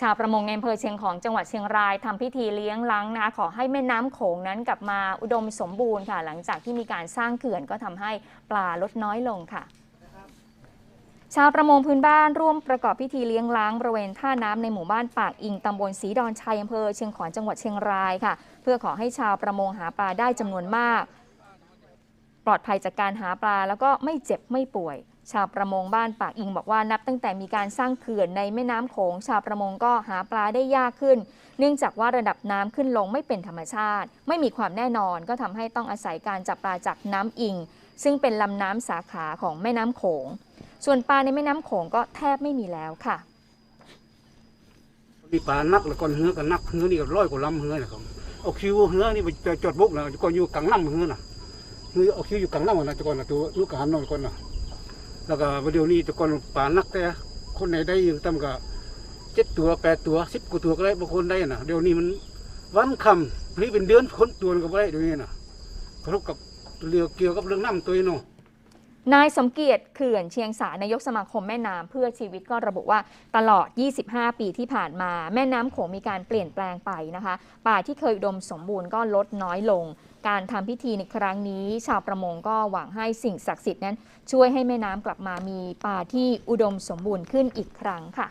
ชาวประมงในอำเภอเชียงของจังหวัดเชียงรายทำพิธีเลี้ยงล้างนะคะขอให้แม่น้ำโขงนั้นกลับมาอุดมสมบูรณ์ค่ะ หลังจากที่มีการสร้างเขื่อนก็ทำให้ปลาลดน้อยลงค่ะชาวประมงพื้นบ้านร่วมประกอบพิธีเลี้ยงล้างบริเวณท่าน้ำในหมู่บ้านปากอิงตำบลศรีดอนชัยอำเภอเชียงขอนจังหวัดเชียงรายค่ะ เพื่อขอให้ชาวประมงหาปลาได้จำนวนมาก ลอดภัยจากการหาปลา แล้วก็ไม่เจ็บไม่ป่วย ชาวประมงบ้านปากอิงบอกว่านับตั้งแต่มีการสร้างเขื่อนในแม่น้ำโขงชาวประมงก็หาปลาได้ยากขึ้น เนื่องจากว่าระดับน้ำขึ้นลงไม่เป็นธรรมชาติ ไม่มีความแน่นอนก็ทำให้ต้องอาศัยการจับปลาจากน้ำอิง ซึ่งเป็นลำน้ำสาขาของแม่น้ำโขง ส่วนปลาในแม่น้ำโขงก็แทบไม่มีแล้วค่ะมีปลานักแล้วก็เหือกันนักเหือนี่ก็ร้อยกว่าลำเหือนะครับเอาคิวเหือนี่ไปจอดบุกนะก่อนอยู่กลางลำเหือน่ะ เหือเอาคิวอยู่กลางลำนะแต่ก่อนนะตัวลูกกหันนอนก่อนนะแล้วก็วันเดี๋ยวนี้แต่ก่อนป่านักแต่คนไหนได้ยังตั้มก็เจ็ดตัวแปดตัวสิบกว่าตัวก็ได้บางคนได้นะเดี๋ยวนี้มันวันคำนี่เป็นเดือนคนตัวก็ไม่ได้เดี๋ยวนี้นะกระทบกับเรืองเกี่ยวกับเรื่องน้ำตัวเนาะ นายสมเกียรติเขื่อนเชียงสานายกสมาคมแม่น้ำเพื่อชีวิตก็ระบุว่าตลอด 25 ปีที่ผ่านมา แม่น้ำโขงมีการเปลี่ยนแปลงไปนะคะ ป่าที่เคยอุดมสมบูรณ์ก็ลดน้อยลง การทำพิธีในครั้งนี้ ชาวประมงก็หวังให้สิ่งศักดิ์สิทธิ์นั้น ช่วยให้แม่น้ำกลับมามีป่าที่อุดมสมบูรณ์ขึ้นอีกครั้งค่ะ